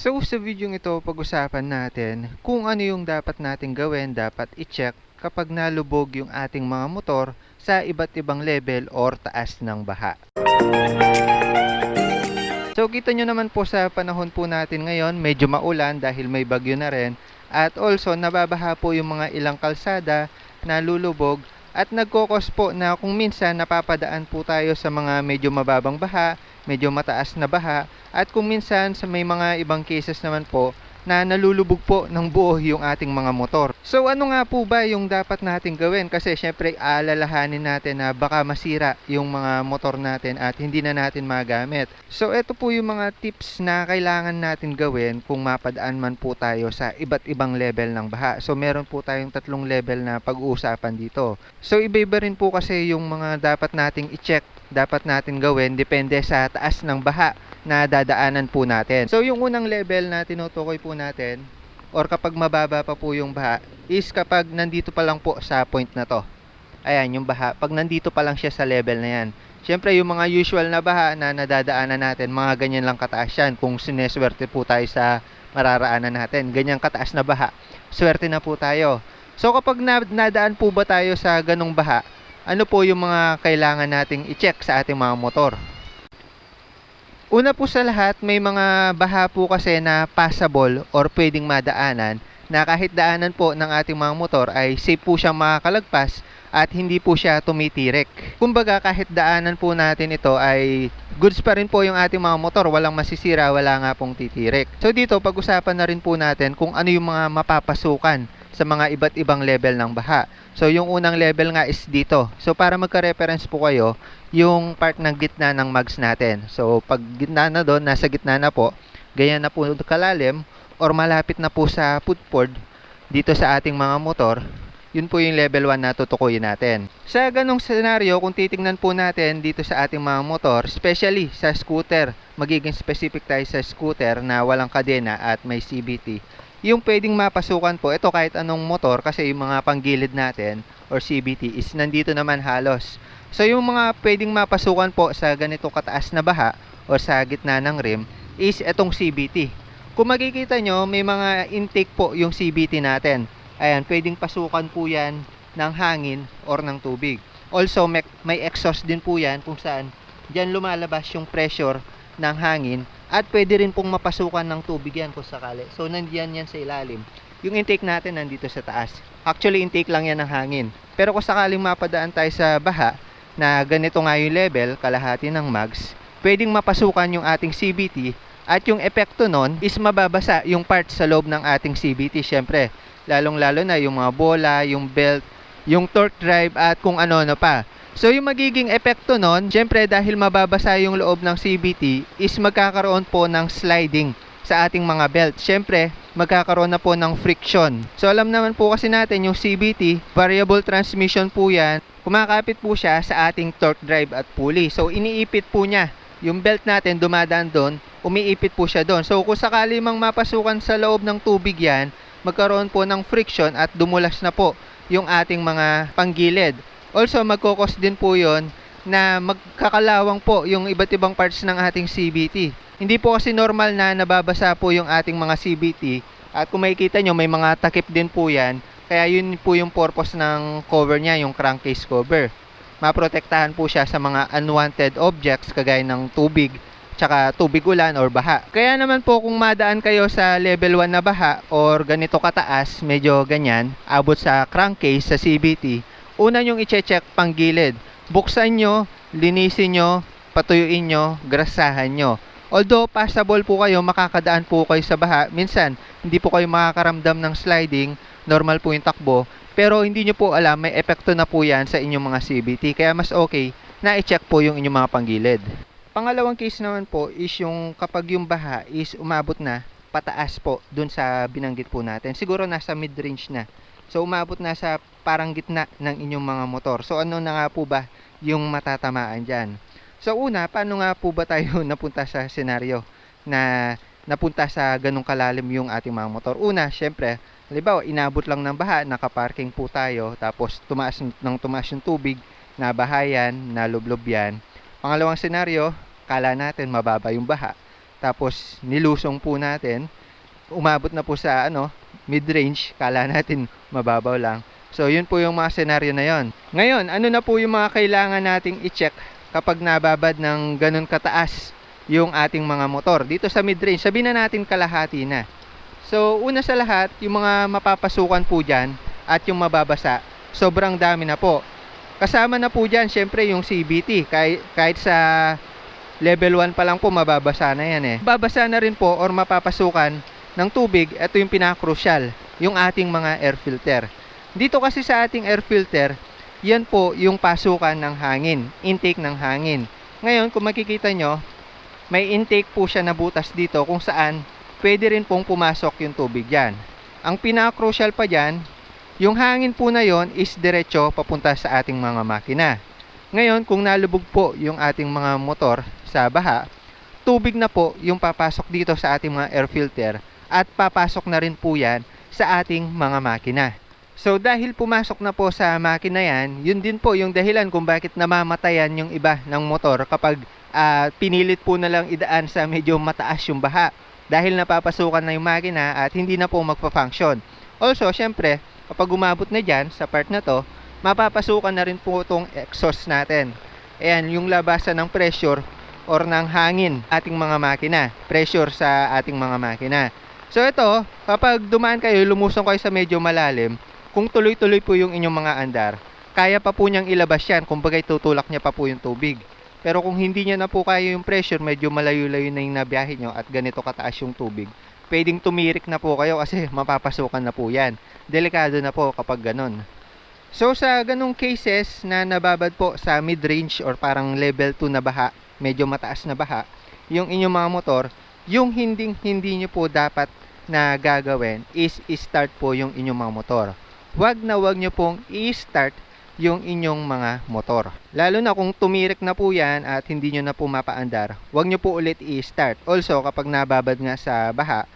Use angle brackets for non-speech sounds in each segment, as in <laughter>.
So sa video ito, pag-usapan natin kung ano yung dapat nating gawin, dapat i-check kapag nalubog yung ating mga motor sa iba't ibang level or taas ng baha. So kita nyo naman po sa panahon po natin ngayon, medyo maulan dahil may bagyo na rin. At also nababaha po yung mga ilang kalsada na lulubog at nagkokos po na kung minsan napapadaan po tayo sa mga medyo mababang baha, medyo mataas na baha at kung minsan sa may mga ibang cases naman po na nalulubog po ng buo yung ating mga motor. So ano nga po ba yung dapat nating gawin? Kasi syempre aalalahanin natin na baka masira yung mga motor natin at hindi na natin magamit. So ito po yung mga tips na kailangan natin gawin kung mapadaan man po tayo sa iba't ibang level ng baha. So meron po tayong tatlong level na pag-uusapan dito. So iba-iba rin po kasi yung mga dapat nating i-check dapat natin gawin depende sa taas ng baha na dadaanan po natin. So yung unang level na tinutukoy po natin or kapag mababa pa po yung baha is kapag nandito pa lang po sa point na to. Ayan yung baha. Pag nandito pa lang siya sa level na yan. Siyempre yung mga usual na baha na nadadaanan natin, mga ganyan lang kataas yan. Kung sineswerte po tayo sa mararaanan natin, ganyan kataas na baha, swerte na po tayo. So kapag na, nadaan po ba tayo sa ganong baha, ano po yung mga kailangan nating i-check sa ating mga motor? Una po sa lahat, may mga baha po kasi na passable or pwedeng madaanan na kahit daanan po ng ating mga motor ay safe po siyang makakalagpas at hindi po siya tumitirik. Kumbaga kahit daanan po natin ito ay goods pa rin po yung ating mga motor, walang masisira, wala nga pong titirik. So dito pag-usapan na rin po natin kung ano yung mga mapapasukan sa mga iba't ibang level ng baha. So yung unang level nga is dito. So para magka-reference po kayo, yung part ng gitna ng mags natin. So pag gitna na doon, nasa gitna na po, ganyan na po kalalim or malapit na po sa footboard dito sa ating mga motor, yun po yung level 1 na tutukuyin natin. Sa ganong senaryo, kung titingnan po natin dito sa ating mga motor, especially sa scooter, magiging specific tayo sa scooter na walang kadena at may CBT, yung pwedeng mapasukan po, ito kahit anong motor kasi yung mga panggilid natin or CBT is nandito naman halos. So yung mga pwedeng mapasukan po sa ganito kataas na baha o sa gitna ng rim is itong CBT. Kung makikita nyo, may mga intake po yung CBT natin. Ayan, pwedeng pasukan po yan ng hangin or ng tubig. Also, may, exhaust din po yan kung saan dyan lumalabas yung pressure ng hangin at pwede rin pong mapasukan ng tubig yan kung sakali. So, nandiyan yan sa ilalim. Yung intake natin nandito sa taas. Actually, intake lang yan ng hangin. Pero kung sakaling mapadaan tayo sa baha, na ganito nga yung level, kalahati ng mags, pwedeng mapasukan yung ating CBT at yung epekto nun is mababasa yung part sa loob ng ating CBT syempre. Lalong-lalo na yung mga bola, yung belt, yung torque drive at kung ano-ano pa. So yung magiging epekto nun, syempre dahil mababasa yung loob ng CBT is magkakaroon po ng sliding sa ating mga belt. Syempre, magkakaroon na po ng friction. So alam naman po kasi natin yung CBT, variable transmission po yan, kumakapit po siya sa ating torque drive at pulley. So iniipit po niya. Yung belt natin dumadaan doon, umiipit po siya doon. So kung sakali mang mapasukan sa loob ng tubig yan, magkaroon po ng friction at dumulas na po yung ating mga panggilid. Also, magkokos din po yon na magkakalawang po yung iba't ibang parts ng ating CBT. Hindi po kasi normal na nababasa po yung ating mga CBT at kung makikita nyo may mga takip din po yan kaya yun po yung purpose ng cover niya, yung crankcase cover. Maprotektahan po siya sa mga unwanted objects kagaya ng tubig tsaka tubig ulan or baha. Kaya naman po kung madaan kayo sa level 1 na baha or ganito kataas, medyo ganyan, abot sa crankcase sa CBT, una nyong i-check pang gilid. Buksan nyo, linisin nyo, patuyuin nyo, grasahan nyo. Although passable po kayo, makakadaan po kayo sa baha, minsan hindi po kayo makakaramdam ng sliding, normal po yung takbo, pero hindi nyo po alam, may epekto na po yan sa inyong mga CBT, kaya mas okay na i-check po yung inyong mga panggilid. Pangalawang case naman po is yung kapag yung baha is umabot na pataas po dun sa binanggit po natin. Siguro nasa mid-range na. So umabot na sa parang gitna ng inyong mga motor. So ano na nga po ba yung matatamaan dyan? So una, paano nga po ba tayo <laughs> napunta sa senaryo na napunta sa ganong kalalim yung ating mga motor? Una, syempre, halimbawa inabot lang ng baha, nakaparking po tayo, tapos tumaas ng tumaas yung tubig, nabahayan, nalublob yan Pangalawang senaryo, kala natin mababa yung baha. tapos nilusong po natin, umabot na po sa ano, mid-range, kala natin mababaw lang. So, yun po yung mga senaryo na yon. Ngayon, ano na po yung mga kailangan nating i-check kapag nababad ng ganun kataas yung ating mga motor. Dito sa mid-range, sabihin na natin kalahati na. So, una sa lahat, yung mga mapapasukan po dyan at yung mababasa, sobrang dami na po. Kasama na po dyan, syempre, yung CBT. Kahit, kahit sa level 1 pa lang po, mababasa na yan eh. Babasa na rin po or mapapasukan ng tubig, ito yung pinaka-crucial, yung ating mga air filter. Dito kasi sa ating air filter, yan po yung pasukan ng hangin, intake ng hangin. Ngayon, kung makikita nyo, may intake po siya na butas dito kung saan pwede rin pong pumasok yung tubig dyan. Ang pinaka-crucial pa dyan, yung hangin po na yon is diretso papunta sa ating mga makina. Ngayon, kung nalubog po yung ating mga motor sa baha, tubig na po yung papasok dito sa ating mga air filter at papasok na rin po yan sa ating mga makina. So dahil pumasok na po sa makina yan, yun din po yung dahilan kung bakit namamatayan yung iba ng motor kapag ah, pinilit po na lang idaan sa medyo mataas yung baha dahil napapasukan na yung makina at hindi na po magpa-function. Also, syempre, kapag umabot na dyan sa part na to, mapapasukan na rin po itong exhaust natin. Ayan, yung labasan ng pressure or ng hangin ating mga makina, pressure sa ating mga makina. So ito, kapag dumaan kayo, lumusong kayo sa medyo malalim, kung tuloy-tuloy po yung inyong mga andar, kaya pa po niyang ilabas yan, kung bagay tutulak niya pa po yung tubig. Pero kung hindi niya na po kaya yung pressure, medyo malayo-layo na yung nabiyahe nyo at ganito kataas yung tubig, pwedeng tumirik na po kayo kasi mapapasukan na po yan. Delikado na po kapag ganun. So sa ganung cases na nababad po sa mid-range or parang level 2 na baha, medyo mataas na baha, yung inyong mga motor, yung hindi hindi nyo po dapat na gagawin is i-start po yung inyong mga motor. Huwag na huwag nyo pong i-start yung inyong mga motor. Lalo na kung tumirik na po yan at hindi nyo na po mapaandar, huwag nyo po ulit i-start. Also, kapag nababad nga sa baha,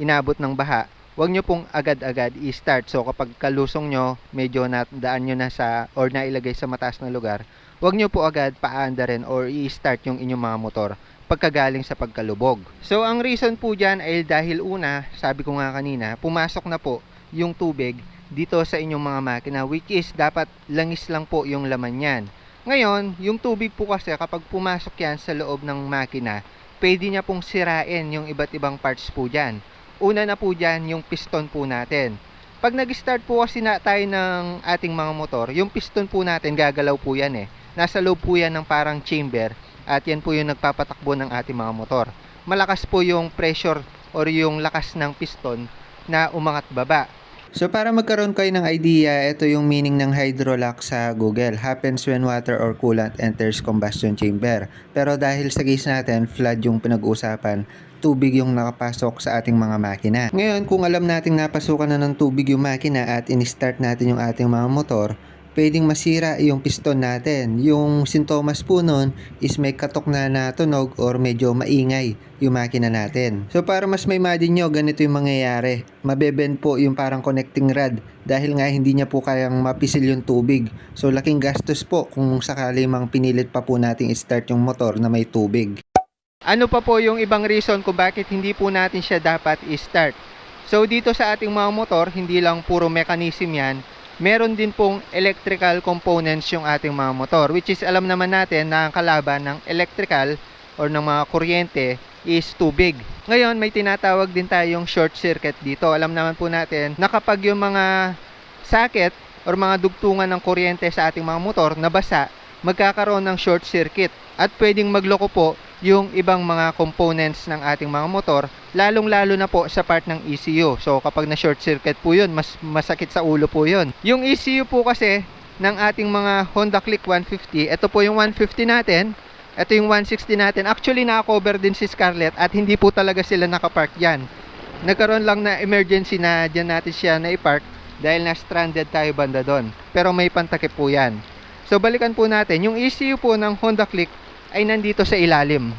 inabot ng baha, huwag nyo pong agad-agad i-start. So, kapag kalusong nyo, medyo nadaan nyo na sa or nailagay sa mataas na lugar, huwag nyo po agad paandarin or i-start yung inyong mga motor pagkagaling sa pagkalubog. So, ang reason po dyan ay dahil una, sabi ko nga kanina, pumasok na po yung tubig dito sa inyong mga makina which is dapat langis lang po yung laman yan. Ngayon, yung tubig po kasi kapag pumasok yan sa loob ng makina, pwede niya pong sirain yung iba't ibang parts po dyan. Una na po dyan yung piston po natin. Pag nag-start po kasi na tayo ng ating mga motor, yung piston po natin gagalaw po yan eh. Nasa loob po yan ng parang chamber at yan po yung nagpapatakbo ng ating mga motor. Malakas po yung pressure or yung lakas ng piston na umangat baba. So para magkaroon kayo ng idea, ito yung meaning ng hydrolock sa Google. Happens when water or coolant enters combustion chamber. Pero dahil sa case natin, flood yung pinag-uusapan, tubig yung nakapasok sa ating mga makina. Ngayon, kung alam nating napasukan na ng tubig yung makina at in-start natin yung ating mga motor, pwedeng masira yung piston natin. Yung sintomas po nun is may katok na natunog or medyo maingay yung makina natin. So para mas may imagine nyo, ganito yung mangyayari. Mabebend po yung parang connecting rod dahil nga hindi niya po kayang mapisil yung tubig. So laking gastos po kung sakali mang pinilit pa po nating start yung motor na may tubig. Ano pa po yung ibang reason kung bakit hindi po natin siya dapat i-start? So dito sa ating mga motor, hindi lang puro mechanism yan, meron din pong electrical components yung ating mga motor which is alam naman natin na ang kalaban ng electrical or ng mga kuryente is tubig. Ngayon may tinatawag din tayong short circuit dito. Alam naman po natin na kapag yung mga socket or mga dugtungan ng kuryente sa ating mga motor nabasa, magkakaroon ng short circuit at pwedeng magloko po yung ibang mga components ng ating mga motor, lalong-lalo na po sa part ng ECU. So kapag na short circuit po 'yun, mas masakit sa ulo po 'yun. Yung ECU po kasi ng ating mga Honda Click 150, ito po yung 150 natin, ito yung 160 natin. Actually naka-cover din si Scarlett at hindi po talaga sila nakapark diyan. Nagkaroon lang na emergency na diyan natin siya na i-park dahil na stranded tayo banda doon. Pero may pantakip po 'yan. So balikan po natin, yung ECU po ng Honda Click ay nandito sa ilalim.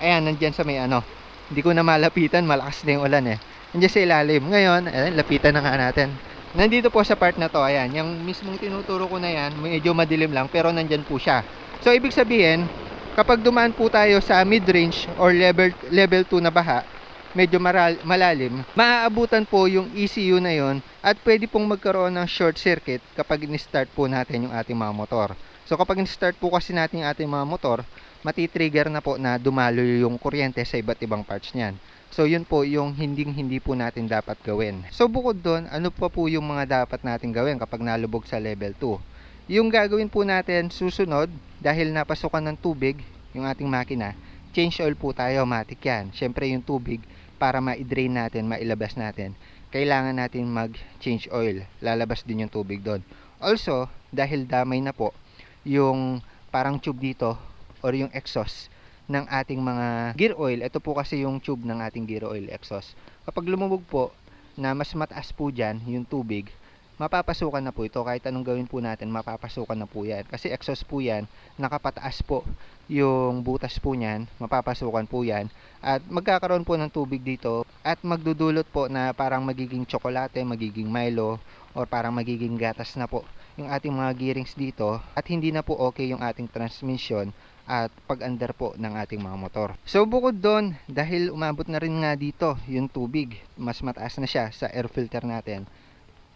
Ayan, nandyan sa may ano. Hindi ko na malapitan, malakas na yung ulan eh. Nandiyan sa ilalim. Ngayon, ayan, lapitan na nga natin. Nandito po sa part na to, ayan. Yung mismong tinuturo ko na yan, medyo madilim lang, pero nandyan po siya. So, ibig sabihin, Kapag dumaan po tayo sa mid-range or level, level 2 na baha, medyo maral, malalim, maaabutan po yung ECU na yon at pwede pong magkaroon ng short circuit kapag in-start po natin yung ating mga motor. So kapag in-start po kasi natin yung ating mga motor, matitrigger na po na dumalo yung kuryente sa iba't ibang parts niyan. So yun po yung hindi hindi po natin dapat gawin. So bukod doon, ano pa po yung mga dapat natin gawin kapag nalubog sa level 2? Yung gagawin po natin susunod dahil napasukan ng tubig yung ating makina, change oil po tayo, matik yan. Syempre yung tubig para ma-drain natin, mailabas natin, kailangan natin mag-change oil. Lalabas din yung tubig doon. Also, dahil damay na po yung parang tube dito or yung exhaust ng ating mga gear oil. Ito po kasi yung tube ng ating gear oil exhaust. Kapag lumubog po na mas mataas po dyan yung tubig, mapapasukan na po ito. Kahit anong gawin po natin, mapapasukan na po yan. Kasi exhaust po yan, nakapataas po yung butas po niyan, mapapasukan po yan. At magkakaroon po ng tubig dito at magdudulot po na parang magiging tsokolate, magiging Milo, or parang magiging gatas na po yung ating mga gearings dito at hindi na po okay yung ating transmission at pag-andar po ng ating mga motor. So bukod doon, dahil umabot na rin nga dito yung tubig, mas mataas na siya sa air filter natin.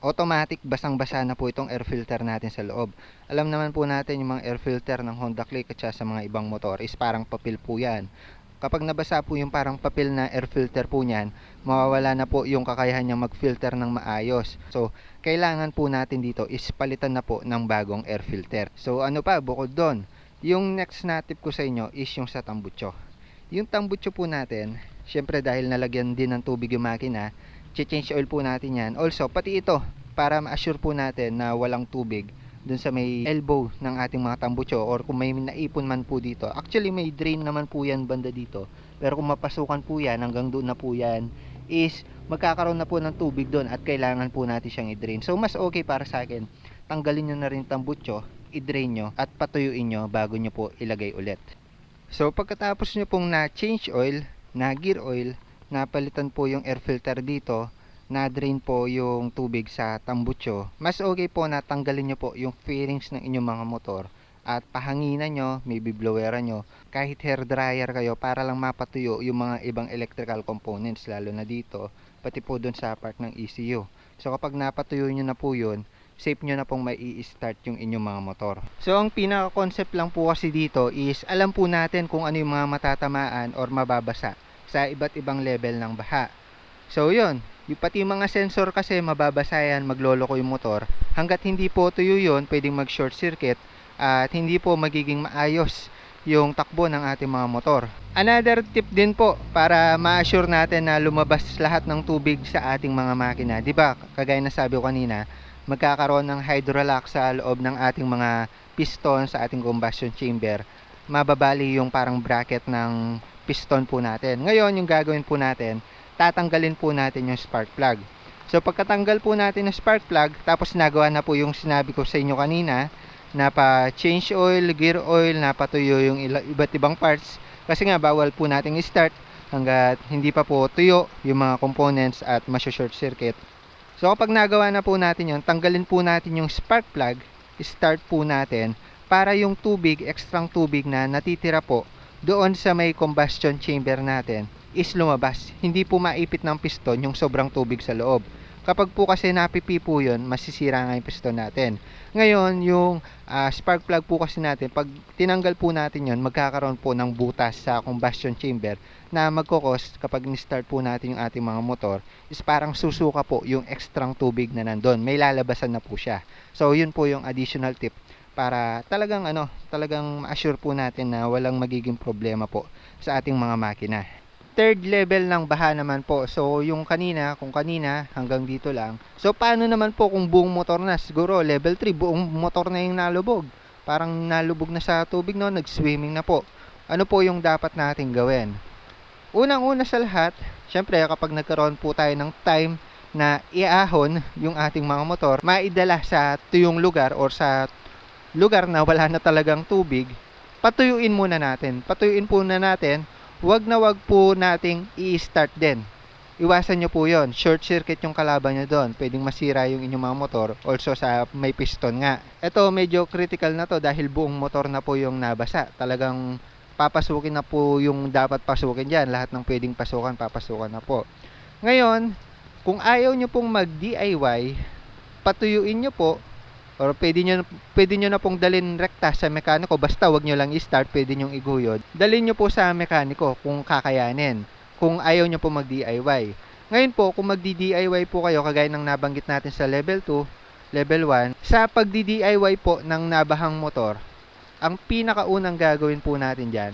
Automatic basang-basa na po itong air filter natin sa loob. Alam naman po natin yung mga air filter ng Honda Click at sa mga ibang motor is parang papel po yan. Kapag nabasa po yung parang papel na air filter po niyan, mawawala na po yung kakayahan niya mag-filter ng maayos. So, kailangan po natin dito is palitan na po ng bagong air filter. So, ano pa, bukod doon, yung next na tip ko sa inyo is yung sa tambucho. Yung tambucho po natin, syempre dahil nalagyan din ng tubig yung makina, change oil po natin yan. Also, pati ito, para ma-assure po natin na walang tubig dun sa may elbow ng ating mga tambucho or kung may naipon man po dito. Actually, may drain naman po yan banda dito. Pero kung mapasukan po yan, hanggang doon na po yan, is magkakaroon na po ng tubig doon at kailangan po natin siyang i-drain. So, mas okay para sa akin, tanggalin nyo na rin tambucho, i-drain nyo at patuyuin nyo bago nyo po ilagay ulit. So, pagkatapos nyo pong na-change oil, na-gear oil, napalitan po yung air filter dito, na-drain po yung tubig sa tambucho, mas okay po na tanggalin nyo po yung fairings ng inyong mga motor at pahanginan nyo, maybe bloweran nyo, kahit hair dryer kayo para lang mapatuyo yung mga ibang electrical components lalo na dito, pati po dun sa part ng ECU. So kapag napatuyo nyo na po yun, safe nyo na pong mai start yung inyong mga motor. So ang pinaka-concept lang po kasi dito is alam po natin kung ano yung mga matatamaan or mababasa sa iba't ibang level ng baha. So yun, yung pati mga sensor kasi mababasa yan, magloloko yung motor. Hanggat hindi po tuyo yun, pwedeng mag short circuit at hindi po magiging maayos yung takbo ng ating mga motor. Another tip din po para ma-assure natin na lumabas lahat ng tubig sa ating mga makina. 'Di ba? Kagaya na sabi ko kanina, magkakaroon ng hydrolock sa loob ng ating mga piston sa ating combustion chamber. Mababali yung parang bracket ng piston po natin. Ngayon, yung gagawin po natin, tatanggalin po natin yung spark plug. So pagkatanggal po natin ng spark plug, tapos nagawa na po yung sinabi ko sa inyo kanina, na pa change oil, gear oil, napatuyo yung iba't ibang parts. Kasi nga bawal po nating i-start hanggat hindi pa po tuyo yung mga components at masyo-short circuit. So kapag nagawa na po natin yon, tanggalin po natin yung spark plug, start po natin para yung tubig, ekstrang tubig na natitira po doon sa may combustion chamber natin is lumabas. Hindi po maipit ng piston yung sobrang tubig sa loob. Kapag po kasi napipi po yun, masisira nga yung piston natin. Ngayon, yung uh, spark plug po kasi natin, pag tinanggal po natin yon magkakaroon po ng butas sa combustion chamber na magkokos kapag ni-start po natin yung ating mga motor is parang susuka po yung ekstrang tubig na nandun. May lalabasan na po siya. So, yun po yung additional tip para talagang ano, talagang ma-assure po natin na walang magiging problema po sa ating mga makina third level ng baha naman po. So, yung kanina, kung kanina, hanggang dito lang. So, paano naman po kung buong motor na? Siguro, level 3, buong motor na yung nalubog. Parang nalubog na sa tubig, no? Nag-swimming na po. Ano po yung dapat natin gawin? Unang-una sa lahat, syempre, kapag nagkaroon po tayo ng time na iahon yung ating mga motor, maidala sa tuyong lugar or sa lugar na wala na talagang tubig, patuyuin muna natin. Patuyuin po na natin wag na wag po nating i-start din. Iwasan nyo po yon Short circuit yung kalaban nyo doon. Pwedeng masira yung inyong mga motor. Also sa may piston nga. Ito medyo critical na to dahil buong motor na po yung nabasa. Talagang papasukin na po yung dapat pasukin dyan. Lahat ng pwedeng pasukan, papasukan na po. Ngayon, kung ayaw nyo pong mag-DIY, patuyuin nyo po or pwede nyo, pwede nyo na pong dalhin rekta sa mekaniko basta wag nyo lang i-start, pwede nyo iguyod. Dalhin nyo po sa mekaniko kung kakayanin. Kung ayaw nyo po mag-DIY. Ngayon po, kung magdi-DIY po kayo, kagaya ng nabanggit natin sa level 2, level 1, sa pagdi-DIY po ng nabahang motor, ang pinakaunang gagawin po natin dyan,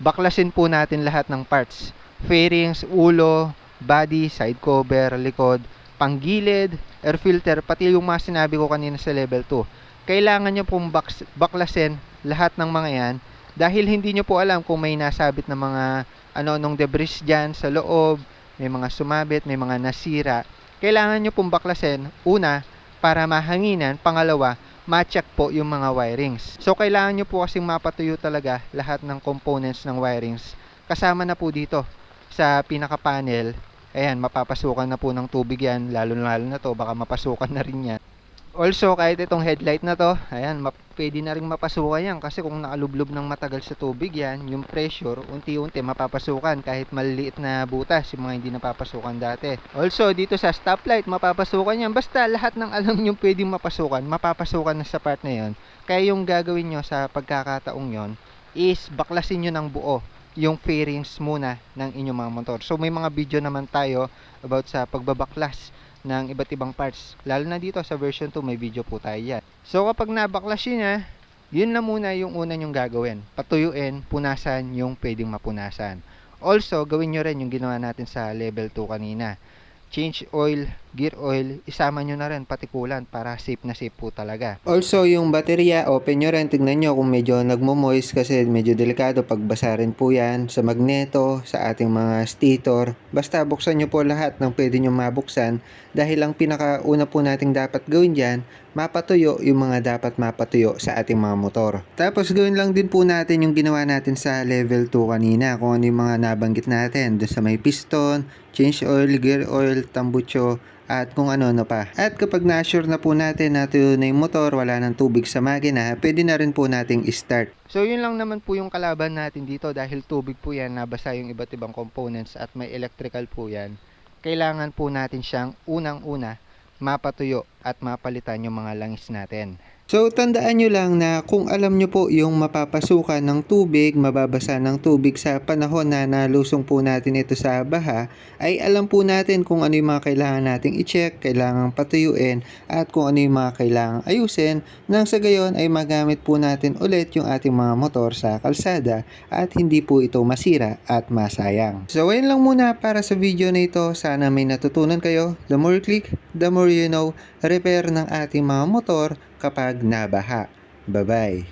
baklasin po natin lahat ng parts. Fairings, ulo, body, side cover, likod, panggilid, air filter, pati yung mga sinabi ko kanina sa level 2. Kailangan nyo pong baks- baklasin lahat ng mga yan dahil hindi nyo po alam kung may nasabit na mga ano-anong debris dyan sa loob, may mga sumabit, may mga nasira. Kailangan nyo pong baklasin, una, para mahanginan, pangalawa, ma-check po yung mga wirings. So, kailangan nyo po kasing mapatuyo talaga lahat ng components ng wirings. Kasama na po dito sa pinaka-panel. Ayan, mapapasukan na po ng tubig yan, lalo-lalo na to, baka mapasukan na rin yan. Also, kahit itong headlight na to, ayan, pwede na rin mapasukan yan kasi kung nakalublob ng matagal sa tubig yan, yung pressure, unti-unti mapapasukan kahit maliliit na butas, yung mga hindi napapasukan dati. Also, dito sa stoplight, mapapasukan yan. Basta lahat ng alam nyo pwedeng mapasukan, mapapasukan na sa part na yon. Kaya yung gagawin nyo sa pagkakataong yon is baklasin nyo ng buo yung fairings muna ng inyong mga motor. So may mga video naman tayo about sa pagbabaklas ng iba't ibang parts. Lalo na dito sa version 2 may video po tayo yan. So kapag nabaklas yun na, yun na muna yung una nyong gagawin. Patuyuin, punasan yung pwedeng mapunasan. Also, gawin nyo rin yung ginawa natin sa level 2 kanina. Change oil, gear oil, isama nyo na rin patikulan para safe na safe po talaga. Also, yung baterya, open nyo rin. Tignan nyo kung medyo nagmo-moist kasi medyo delikado pag basa rin po yan sa magneto, sa ating mga stator. Basta buksan nyo po lahat ng pwede nyo mabuksan dahil ang pinakauna po nating dapat gawin dyan, mapatuyo yung mga dapat mapatuyo sa ating mga motor. Tapos gawin lang din po natin yung ginawa natin sa level 2 kanina, kung ano yung mga nabanggit natin. Doon sa may piston, change oil, gear oil, tambucho, at kung ano-ano pa. At kapag na-sure na po natin na tuyo na yung motor, wala ng tubig sa makina, pwede na rin po nating i-start. So yun lang naman po yung kalaban natin dito dahil tubig po yan, nabasa yung iba't ibang components at may electrical po yan. Kailangan po natin siyang unang-una mapatuyo at mapalitan yung mga langis natin. So, tandaan nyo lang na kung alam nyo po yung mapapasukan ng tubig, mababasa ng tubig sa panahon na nalusong po natin ito sa baha, ay alam po natin kung ano yung mga kailangan nating i-check, kailangan patuyuin, at kung ano yung mga kailangan ayusin, nang sa gayon ay magamit po natin ulit yung ating mga motor sa kalsada at hindi po ito masira at masayang. So, ayun lang muna para sa video na ito. Sana may natutunan kayo. The more you click, the more you know, repair ng ating mga motor kapag nabaha. Bye-bye!